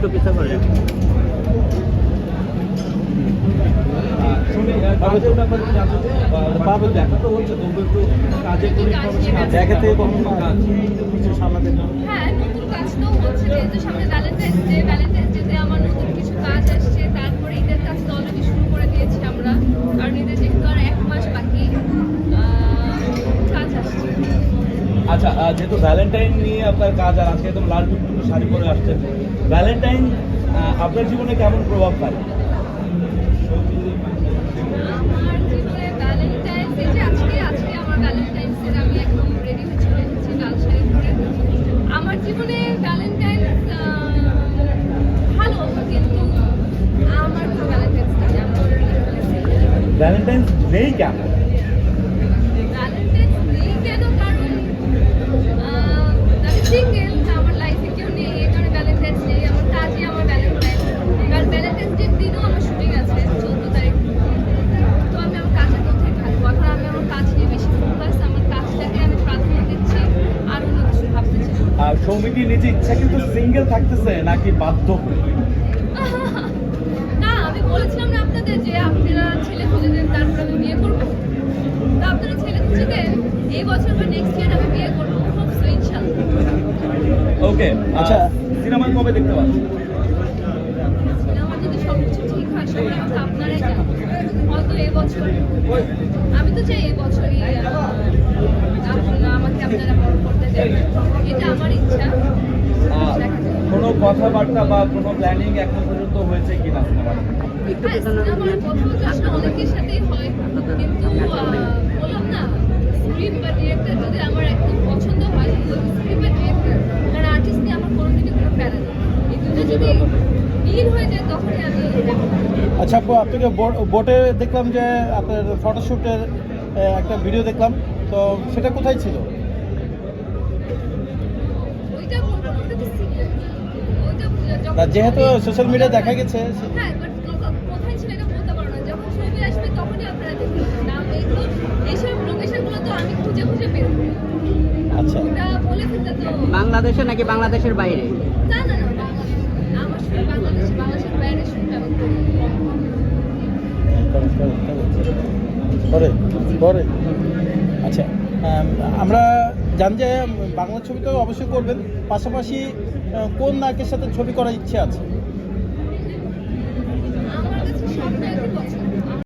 একটু পিছা করে। হ্যাঁ নতুন কাজ তো হচ্ছে যেহেতু সামনে ব্যালেন্স ডে ব্যালেন্স ডেতে আচ্ছা যেহেতু ভ্যালেন্টাইন নিয়ে আপনার কাজ আর আজকে একদম লাল টুকটুকে শাড়ি পরে আসছেন ভ্যালেন্টাইন আপনার জীবনে কেমন প্রভাব ফেলে? আমার জীবনে আজকে আমার ভ্যালেন্টাইন্স সৌমিকি নিজে ইচ্ছা কিন্তু সিঙ্গেল থাকতেছে নাকি বাধ্য হয়ে? না আমি বলেছিলাম না আপনাদের যে আপনারা ছেলে খুঁজে দেন তারপর আমি বিয়ে করব তো আপনারা ছেলে খুঁজে দেন এই বছর বা নেক্সট ইয়ার আমি বিয়ে করব খুব সো ওকে আচ্ছা। সিনেমা কবে দেখতে পাচ্ছি আমার যদি সবকিছু হয় আপনারাই জানেন হয়তো এবছর আমি তো চাই এবছরই আমাকে আপনারা বড় করতে দেবেন এটা আমার ইচ্ছা কোনো কথাবার্তা বা কোনো প্ল্যানিং এখন পর্যন্ত হয়েছে কিনা সিনেমার হ্যাঁ, সিনেমার কথা তো আসলে অনেকের সাথেই হয় কিন্তু বললাম না স্ক্রিপ্ট বা ডিরেক্টর যদি আমার একদম পছন্দ হয় স্ক্রিপ্ট বা ডিরেক্টর কারণ আর্টিস্ট নিয়ে আমার কোনোদিনই কোনো প্যারা নেই এই দুটো যদি মিল হয়ে যায় তখনই আমি আচ্ছা আপনাকে বোট- বোটে দেখলাম যে আপনার ফটোশ্যুটের একটা ভিডিও দেখলাম। তো সেটা কোথায় ছিল? যেহেতু সোশ্যাল মিডিয়ায় দেখা গেছে হ্যাঁ বাট কোথায় ছিল এটা বলতে পারো না। যখন ছবি আসবে তখনই আপনারা দেখতে পাবেন। না এইগুলো এইসব লোকেশনগুলো তো আমি খুঁজে খুঁজে বের করি। আচ্ছা। বাংলাদেশে নাকি বাংলাদেশের বাইরে? না না না বাংলাদেশ আমার বাংলাদেশে বাংলাদেশের বাইরে শুনতে। পরে পরে। আচ্ছা আমরা জান যে বাংলা ছবি তো অবশ্যই করবেন। পাশাপাশি কোন নায়কের সাথে ছবি করার ইচ্ছে আছে?